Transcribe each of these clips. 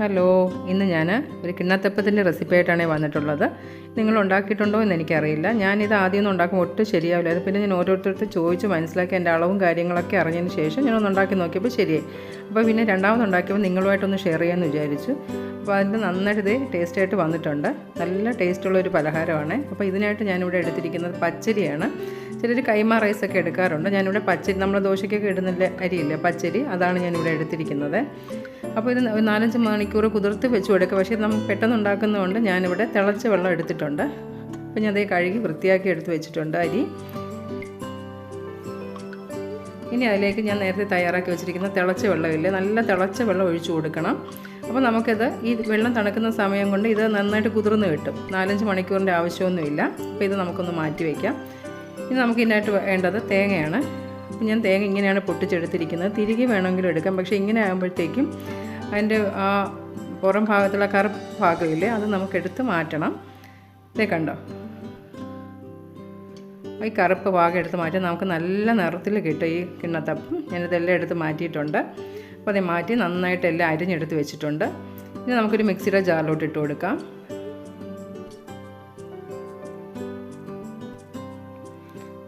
Hello ഇന്ന് ഞാൻ ഒരു കിണ്ണത്തപ്പത്തിന്റെ റെസിപ്പി ആയിട്ടാണ് വന്നിട്ടുള്ളത്. നിങ്ങൾ ഉണ്ടാക്കിയിട്ടുണ്ടോ എന്ന് എനിക്കറിയില്ല. ഞാനിത് ആദ്യം ഒന്നും ഉണ്ടാക്കുമ്പോൾ ഒട്ടും ശരിയാവില്ല. അത് പിന്നെ ഞാൻ ഓരോരുത്തർക്ക് ചോദിച്ച് മനസ്സിലാക്കി എന്റെ അളവും കാര്യങ്ങളൊക്കെ അറിഞ്ഞതിന് ശേഷം ഞാനൊന്ന് ഉണ്ടാക്കി നോക്കിയപ്പോൾ ശരിയായി. അപ്പോൾ പിന്നെ രണ്ടാമത് ഉണ്ടാക്കിയപ്പോൾ നിങ്ങളുമായിട്ടൊന്ന് ഷെയർ ചെയ്യാമെന്ന് വിചാരിച്ചു. അപ്പോൾ അതിന്റെ നന്നായിട്ട് ഇത് ടേസ്റ്റായിട്ട് വന്നിട്ടുണ്ട്. നല്ല ടേസ്റ്റുള്ള ഒരു പലഹാരമാണ്. അപ്പോൾ ഇതിനായിട്ട് ഞാനിവിടെ എടുത്തിരിക്കുന്നത് പച്ചരിയാണ്. ചിലർ കൈമ റൈസൊക്കെ എടുക്കാറുണ്ട്. ഞാനിവിടെ പച്ചരി നമ്മൾ ദോശയ്ക്കൊക്കെ ഇടുന്നില്ല അരിയില്ല പച്ചരി അതാണ് ഞാനിവിടെ എടുത്തിരിക്കുന്നത്. അപ്പോൾ ഇത് നാലഞ്ച് മണിക്കൂർ കുതിർത്ത് വെച്ച് കൊടുക്കുക. പക്ഷേ നമ്മൾ പെട്ടെന്ന് ഉണ്ടാക്കുന്നതുകൊണ്ട് ഞാനിവിടെ തിളച്ച വെള്ളം എടുത്തിട്ടുണ്ട്. അപ്പോൾ ഞാൻ അതേ കഴുകി വൃത്തിയാക്കി എടുത്ത് വെച്ചിട്ടുണ്ട് അരി. ഇനി അതിലേക്ക് ഞാൻ നേരത്തെ തയ്യാറാക്കി വെച്ചിരിക്കുന്ന തിളച്ച വെള്ളമില്ലേ നല്ല തിളച്ച വെള്ളം ഒഴിച്ചു കൊടുക്കണം. അപ്പോൾ നമുക്കിത് ഈ വെള്ളം തണുക്കുന്ന സമയം കൊണ്ട് ഇത് നന്നായിട്ട് കുതിർന്ന് കിട്ടും. നാലഞ്ച് മണിക്കൂറിന്റെ ആവശ്യമൊന്നുമില്ല. അപ്പോൾ ഇത് നമുക്കൊന്ന് മാറ്റി വയ്ക്കാം ഇനി നമുക്ക് ഇതിനായിട്ട് വേണ്ടത് തേങ്ങയാണ്. ഞാൻ തേങ്ങ ഇങ്ങനെയാണ് പൊട്ടിച്ചെടുത്തിരിക്കുന്നത്. തിരികെ വേണമെങ്കിലും എടുക്കാം. പക്ഷേ ഇങ്ങനെ ആകുമ്പോഴത്തേക്കും അതിന്റെ ആ പുറം ഭാഗത്തുള്ള കറുപ്പ് ഭാഗമില്ലേ അത് നമുക്കെടുത്ത് മാറ്റണം. ഇതേ കണ്ടോ? ഈ കറുപ്പ് ഭാഗം എടുത്ത് മാറ്റി നമുക്ക് നല്ല നിറത്തിൽ കിട്ടും ഈ കിണ്ണത്തപ്പം. ഞാനിതെല്ലാം എടുത്ത് മാറ്റിയിട്ടുണ്ട്. അപ്പോൾ അത് മാറ്റി നന്നായിട്ട് എല്ലാം അരിഞ്ഞെടുത്ത് വെച്ചിട്ടുണ്ട്. ഇനി നമുക്കൊരു മിക്സിയുടെ ജാറിലോട്ട് ഇട്ട് കൊടുക്കാം.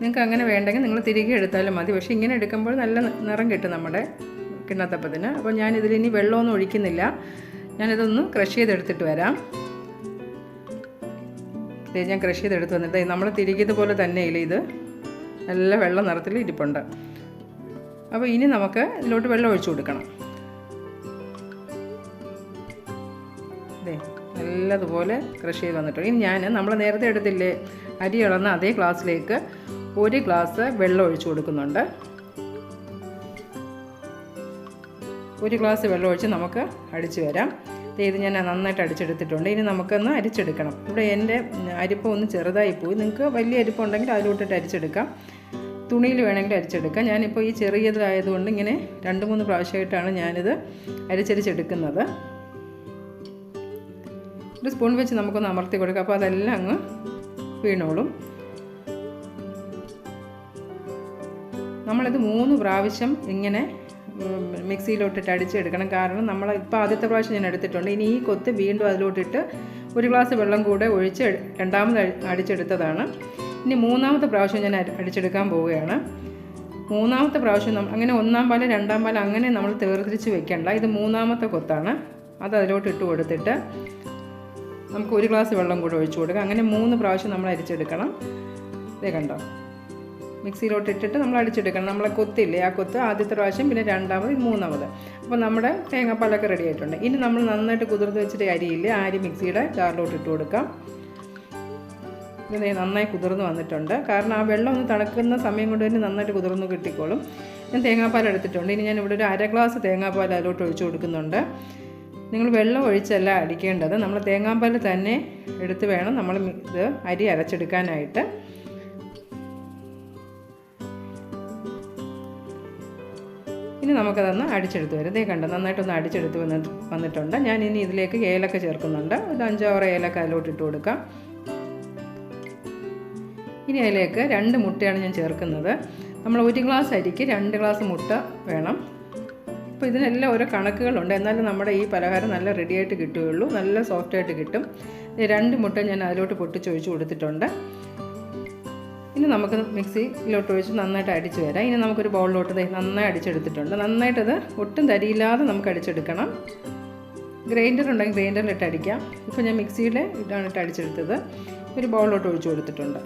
നിങ്ങൾക്ക് അങ്ങനെ വേണ്ടെങ്കിൽ നിങ്ങൾ തിരികെ എടുത്താലും മതി. പക്ഷേ ഇങ്ങനെ എടുക്കുമ്പോൾ നല്ല നിറം കിട്ടും നമ്മുടെ കിണ്ണത്തപ്പത്തിന്. അപ്പോൾ ഞാനിതിൽ ഇനി വെള്ളമൊന്നും ഒഴിക്കുന്നില്ല. ഞാനിതൊന്ന് ക്രഷ് ചെയ്തെടുത്തിട്ട് വരാം. ഇത് ഞാൻ ക്രഷ് ചെയ്തെടുത്ത് വന്നിട്ട് നമ്മൾ തിരികിയതുപോലെ തന്നെയില്ല ഇത്? നല്ല വെള്ള നിറത്തിൽ ഇരിപ്പുണ്ട്. അപ്പോൾ ഇനി നമുക്ക് ഇതിലോട്ട് വെള്ളം ഒഴിച്ചു കൊടുക്കണം. അതെ നല്ലതുപോലെ ക്രഷ് ചെയ്ത് വന്നിട്ടുണ്ട്. ഇനി ഞാൻ നമ്മൾ നേരത്തെ എടുത്തില്ലേ അരി ഇളന്ന അതേ ഗ്ലാസ്സിലേക്ക് ഒരു ഗ്ലാസ് വെള്ളം ഒഴിച്ചു കൊടുക്കുന്നുണ്ട്. ഒരു ഗ്ലാസ് വെള്ളം ഒഴിച്ച് നമുക്ക് അടിച്ചു വരാം. ഇത് ഞാൻ നന്നായിട്ട് അടിച്ചെടുത്തിട്ടുണ്ട്. ഇനി നമുക്കൊന്ന് അരിച്ചെടുക്കണം. ഇവിടെ എന്റെ അരിപ്പം ഒന്ന് ചെറുതായി പോയി. നിങ്ങൾക്ക് വലിയ അരിപ്പുണ്ടെങ്കിൽ അതിലോട്ടിട്ട് അരിച്ചെടുക്കാം. തുണിയിൽ വേണമെങ്കിൽ അരിച്ചെടുക്കാം. ഞാനിപ്പോൾ ഈ ചെറിയതായതുകൊണ്ട് ഇങ്ങനെ രണ്ട് മൂന്ന് പ്രാവശ്യമായിട്ടാണ് ഞാനിത് അരിച്ചരിച്ചെടുക്കുന്നത്. ഒരു സ്പൂൺ വെച്ച് നമുക്കൊന്ന് അമർത്തി കൊടുക്കാം. അപ്പോൾ അതെല്ലാം അങ്ങ് വീണോളും. നമ്മളിത് മൂന്ന് പ്രാവശ്യം ഇങ്ങനെ മിക്സിയിലോട്ടിട്ട് അടിച്ചെടുക്കണം. കാരണം നമ്മൾ ഇപ്പോൾ ആദ്യത്തെ പ്രാവശ്യം ഞാൻ എടുത്തിട്ടുണ്ട്. ഇനി ഈ കൊത്ത് വീണ്ടും അതിലോട്ടിട്ട് ഒരു ഗ്ലാസ് വെള്ളം കൂടെ ഒഴിച്ച് രണ്ടാമത് അടിച്ചെടുത്തതാണ്. ഇനി മൂന്നാമത്തെ പ്രാവശ്യം ഞാൻ അടിച്ചെടുക്കാൻ പോവുകയാണ്. മൂന്നാമത്തെ പ്രാവശ്യം നമ്മൾ അങ്ങനെ ഒന്നാം പാൽ രണ്ടാം പാൽ അങ്ങനെ നമ്മൾ തേർതിരിച്ച് വെക്കേണ്ട. ഇത് മൂന്നാമത്തെ കൊത്താണ്. അത് അതിലോട്ട് ഇട്ട് കൊടുത്തിട്ട് നമുക്ക് ഒരു ഗ്ലാസ് വെള്ളം കൂടെ ഒഴിച്ചു കൊടുക്കാം. അങ്ങനെ മൂന്ന് പ്രാവശ്യം നമ്മൾ അരിച്ചെടുക്കണം. ഇതേ കണ്ടോ? മിക്സിയിലോട്ട് ഇട്ടിട്ട് നമ്മൾ അടിച്ചെടുക്കണം. നമ്മളെ കൊത്തില്ലേ ആ കൊത്ത് ആദ്യത്തെ പ്രാവശ്യം പിന്നെ രണ്ടാമത് മൂന്നാമത്. അപ്പോൾ നമ്മുടെ തേങ്ങാപ്പാലൊക്കെ റെഡി ആയിട്ടുണ്ട്. ഇനി നമ്മൾ നന്നായിട്ട് കുതിർത്ത് വെച്ചിട്ട് അരിയില്ലേ അരി മിക്സിയുടെ ജാറിലോട്ട് ഇട്ട് കൊടുക്കാം. ഇത് നന്നായി കുതിർന്ന് വന്നിട്ടുണ്ട്. കാരണം ആ വെള്ളം ഒന്ന് തണുക്കുന്ന സമയം കൊണ്ട് തന്നെ നന്നായിട്ട് കുതിർന്ന് കിട്ടിക്കോളും. ഞാൻ തേങ്ങാപ്പാൽ എടുത്തിട്ടുണ്ട്. ഇനി ഞാൻ ഇവിടെ ഒരു അര ഗ്ലാസ് തേങ്ങാപ്പാൽ അതിലോട്ട് ഒഴിച്ചു കൊടുക്കുന്നുണ്ട്. നിങ്ങൾ വെള്ളം ഒഴിച്ചല്ല അടിക്കേണ്ടത്. നമ്മൾ തേങ്ങാപ്പാൽ തന്നെ എടുത്ത് വേണം നമ്മൾ ഇത് അരി അരച്ചെടുക്കാനായിട്ട്. ഇനി നമുക്കതൊന്ന് അടിച്ചെടുത്ത് വരും. ഇതേ കണ്ടോ നന്നായിട്ടൊന്ന് അടിച്ചെടുത്ത് വന്ന് വന്നിട്ടുണ്ട്. ഞാൻ ഇനി ഇതിലേക്ക് ഏലക്ക ചേർക്കുന്നുണ്ട്. ഒരു അഞ്ചാറ് ഏലക്ക അതിലോട്ട് ഇട്ട് കൊടുക്കാം. ഇനി അതിലേക്ക് രണ്ട് മുട്ടയാണ് ഞാൻ ചേർക്കുന്നത്. നമ്മൾ ഒരു ഗ്ലാസ് അരിക്ക് രണ്ട് ഗ്ലാസ് മുട്ട വേണം. അപ്പോൾ ഇതിനെല്ലാം ഓരോ കണക്കുകളുണ്ട്. എന്നാലും നമ്മുടെ ഈ പലഹാരം നല്ല റെഡിയായിട്ട് കിട്ടുകയുള്ളൂ. നല്ല സോഫ്റ്റായിട്ട് കിട്ടും. രണ്ട് മുട്ട ഞാൻ അതിലോട്ട് പൊട്ടിച്ചൊഴിച്ച് കൊടുത്തിട്ടുണ്ട്. ഇനി നമുക്ക് മിക്സിയിലോട്ട് ഒഴിച്ച് നന്നായിട്ട് അടിച്ച് വരാം. ഇനി നമുക്കൊരു ബൗളിലോട്ട് നന്നായി അടിച്ചെടുത്തിട്ടുണ്ട്. നന്നായിട്ടത് ഒട്ടും തരിയില്ലാതെ നമുക്ക് അടിച്ചെടുക്കണം. ഗ്രൈൻഡർ ഉണ്ടെങ്കിൽ ഗ്രൈൻഡറിലിട്ട് അടിക്കാം. ഇപ്പോൾ ഞാൻ മിക്സിയുടെ ഇതാണ് ഇട്ട് അടിച്ചെടുത്തത്. ഒരു ബൗളിലോട്ട് ഒഴിച്ചു കൊടുത്തിട്ടുണ്ട്.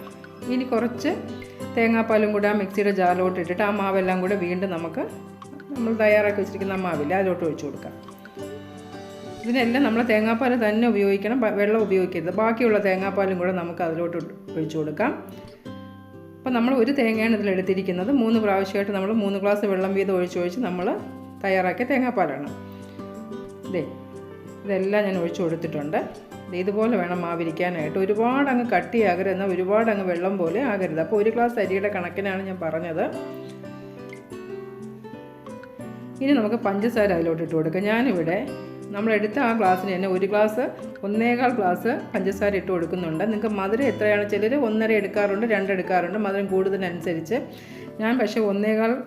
ഇനി കുറച്ച് തേങ്ങാപ്പാലും കൂടെ ആ മിക്സിയുടെ ജാറിലോട്ട് ഇട്ടിട്ട് ആ മാവെല്ലാം കൂടെ വീണ്ടും നമുക്ക് നമ്മൾ തയ്യാറാക്കി വെച്ചിരിക്കുന്ന മാവില്ല അതിലോട്ട് ഒഴിച്ചു കൊടുക്കാം. ഇതിനെല്ലാം നമ്മൾ തേങ്ങാപ്പാൽ തന്നെ ഉപയോഗിക്കണം. വെള്ളം ഉപയോഗിക്കരുത്. ബാക്കിയുള്ള തേങ്ങാപ്പാലും കൂടെ നമുക്ക് അതിലോട്ട് ഒഴിച്ചു കൊടുക്കാം. അപ്പോൾ നമ്മൾ ഒരു തേങ്ങയാണ് ഇതിലെടുത്തിരിക്കുന്നത് മൂന്ന് പ്രാവശ്യമായിട്ട് നമ്മൾ മൂന്ന് ഗ്ലാസ് വെള്ളം വീതം ഒഴിച്ച് നമ്മൾ തയ്യാറാക്കിയ തേങ്ങാപ്പാലാണ്. ഇതേ ഇതെല്ലാം ഞാൻ ഒഴിച്ചു കൊടുത്തിട്ടുണ്ട്. ഇതുപോലെ വേണം മാവിരിക്കാനായിട്ട്. ഒരുപാട് അങ്ങ് കട്ടിയാകരുത് എന്നാൽ ഒരുപാട് അങ്ങ് വെള്ളം പോലെ ആകരുത്. അപ്പോൾ ഒരു ഗ്ലാസ് അരിയുടെ കണക്കിനാണ് ഞാൻ പറഞ്ഞത്. ഇനി നമുക്ക് പഞ്ചസാര അതിലോട്ട് ഇട്ട് കൊടുക്കാം. ഞാനിവിടെ നമ്മളെടുത്ത ആ ഗ്ലാസ്സിന് തന്നെ ഒരു ഗ്ലാസ് ഒന്നേകാൽ ഗ്ലാസ് പഞ്ചസാര ഇട്ട് കൊടുക്കുന്നുണ്ട്. നിങ്ങൾക്ക് മധുരം എത്രയാണ്? ചിലർ ഒന്നര എടുക്കാറുണ്ട് രണ്ട് എടുക്കാറുണ്ട്. മധുരം കൂടുതലനുസരിച്ച് ഞാൻ പക്ഷേ ഒന്നേകാൽ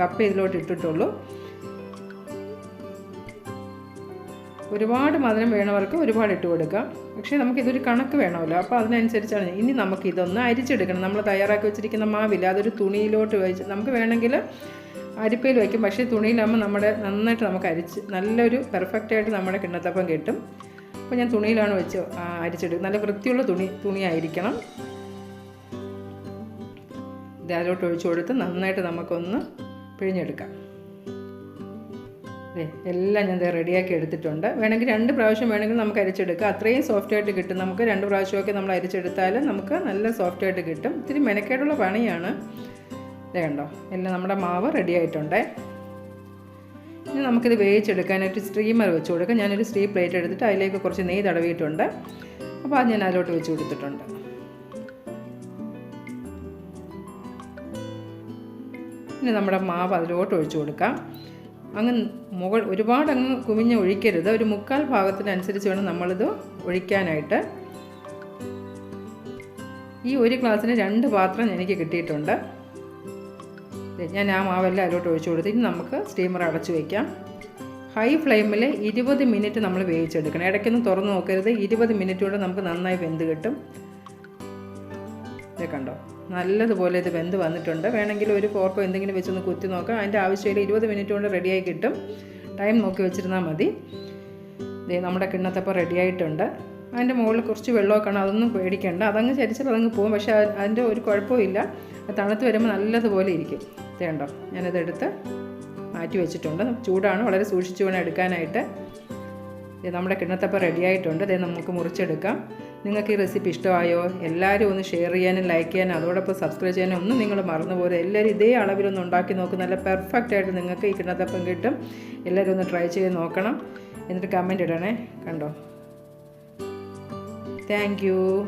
കപ്പ് ഇതിലോട്ട് ഇട്ടിട്ടുള്ളൂ. ഒരുപാട് മധുരം വേണവർക്ക് ഒരുപാട് ഇട്ട് കൊടുക്കാം. പക്ഷേ നമുക്കിതൊരു കണക്ക് വേണമല്ലോ. അപ്പോൾ അതിനനുസരിച്ചാണ്. ഇനി നമുക്ക് ഇതൊന്ന് അരിച്ചെടുക്കണം. നമ്മൾ തയ്യാറാക്കി വെച്ചിരിക്കുന്ന മാവില്ല അതൊരു തുണിയിലോട്ട് വെച്ച് നമുക്ക് വേണമെങ്കിൽ അരിപ്പയിൽ വയ്ക്കും. പക്ഷേ തുണിയിലാകുമ്പോൾ നമ്മുടെ നന്നായിട്ട് നമുക്ക് അരിച്ച് നല്ലൊരു പെർഫെക്റ്റായിട്ട് നമ്മുടെ കിണ്ണത്തപ്പം കിട്ടും. അപ്പോൾ ഞാൻ തുണിയിലാണ് വെച്ച് ആ, നല്ല വൃത്തിയുള്ള തുണി തുണിയായിരിക്കണം. ഇത് അതിലോട്ട് ഒഴിച്ചു കൊടുത്ത് നന്നായിട്ട് നമുക്കൊന്ന് പിഴിഞ്ഞെടുക്കാം. അതെ എല്ലാം ഞാൻ റെഡിയാക്കി എടുത്തിട്ടുണ്ട്. വേണമെങ്കിൽ രണ്ട് പ്രാവശ്യം വേണമെങ്കിൽ നമുക്ക് അരിച്ചെടുക്കാം. അത്രയും സോഫ്റ്റ് ആയിട്ട് കിട്ടും. നമുക്ക് രണ്ട് പ്രാവശ്യമൊക്കെ നമ്മൾ അരിച്ചെടുത്താൽ നമുക്ക് നല്ല സോഫ്റ്റ് ആയിട്ട് കിട്ടും. ഇത്തിരി മെനക്കേടുള്ള പണിയാണ്. ഇതേ കണ്ടോ എല്ലാം നമ്മുടെ മാവ് റെഡി ആയിട്ടുണ്ട്. ഇനി നമുക്കിത് വേവിച്ചെടുക്കാനായിട്ട് സ്ട്രീമർ വെച്ച് കൊടുക്കാം. ഞാനൊരു സ്റ്റീ പ്ലേറ്റ് എടുത്തിട്ട് അതിലേക്ക് കുറച്ച് നെയ്യ് തടവിയിട്ടുണ്ട്. അപ്പോൾ അത് ഞാൻ അതിലോട്ട് വെച്ച് കൊടുത്തിട്ടുണ്ട്. ഇനി നമ്മുടെ മാവ് അതിലോട്ട് ഒഴിച്ചു കൊടുക്കാം. അങ്ങ് മുകൾ ഒരുപാട് അങ്ങ് കുമിഞ്ഞ് ഒഴിക്കരുത്. ഒരു മുക്കാൽ ഭാഗത്തിനനുസരിച്ച് വേണം നമ്മളിത് ഒഴിക്കാനായിട്ട്. ഈ ഒരു ഗ്ലാസ്സിന് രണ്ട് പാത്രം എനിക്ക് കിട്ടിയിട്ടുണ്ട്. ഞാൻ ആ മാവെല്ലാം അതിലോട്ട് ഒഴിച്ചു കൊടുത്ത് ഇനി നമുക്ക് സ്റ്റീമർ അടച്ചു വയ്ക്കാം ഹൈ ഫ്ലെയിമിൽ ഇരുപത് മിനിറ്റ് നമ്മൾ വേവിച്ചെടുക്കണം. ഇടയ്ക്കൊന്നും തുറന്ന് നോക്കരുത്. ഇരുപത് മിനിറ്റ് കൂടെ നമുക്ക് നന്നായി വെന്ത് കിട്ടും. ഇത് കണ്ടോ? നല്ലതുപോലെ ഇത് വെന്ത് വന്നിട്ടുണ്ട്. വേണമെങ്കിൽ ഒരു ഫോർക്കോ എന്തെങ്കിലും വെച്ചൊന്ന് കുത്തി നോക്കാം. അതിന്റെ ആവശ്യമില്ല. ഇരുപത് മിനിറ്റ് കൊണ്ട് റെഡിയായി കിട്ടും. ടൈം നോക്കി വെച്ചിരുന്നാൽ മതി. ഇതേ നമ്മുടെ കിണ്ണത്തപ്പം റെഡിയായിട്ടുണ്ട് അതിന്റെ മുകളിൽ കുറച്ച് വെള്ളമൊക്കെ ആണ്. അതൊന്നും പേടിക്കേണ്ട. അതങ്ങ് ചരിച്ചാൽ അതങ്ങ് പോകും. പക്ഷേ അത് അതിന്റെ ഒരു കുഴപ്പമില്ല തണുത്ത് വരുമ്പോൾ നല്ലതുപോലെ ഇരിക്കും. ഇത് കണ്ടോ ഞാനതെടുത്ത് മാറ്റി വെച്ചിട്ടുണ്ട്. ചൂടാണ്. വളരെ സൂക്ഷിച്ച് വേണം എടുക്കാനായിട്ട്. ഇത് നമ്മുടെ കിണ്ണത്തപ്പം റെഡിയായിട്ടുണ്ട്. ഇത് നമുക്ക് മുറിച്ചെടുക്കാം. നിങ്ങൾക്ക് ഈ റെസിപ്പി ഇഷ്ടമായോ? എല്ലാവരും ഒന്ന് ഷെയർ ചെയ്യാനും ലൈക്ക് ചെയ്യാനും അതോടൊപ്പം സബ്സ്ക്രൈബ് ചെയ്യാനും ഒന്നും നിങ്ങൾ മറന്നുപോലെ എല്ലാവരും ഇതേ അളവിലൊന്ന് ഉണ്ടാക്കി നോക്കും. നല്ല പെർഫെക്റ്റ് ആയിട്ട് നിങ്ങൾക്ക് ഈ കിണ്ണത്തപ്പം കിട്ടും. എല്ലാവരും ഒന്ന് ട്രൈ ചെയ്ത് നോക്കണം. എന്നിട്ട് കമന്റ് ഇടണേ. കണ്ടോ? താങ്ക്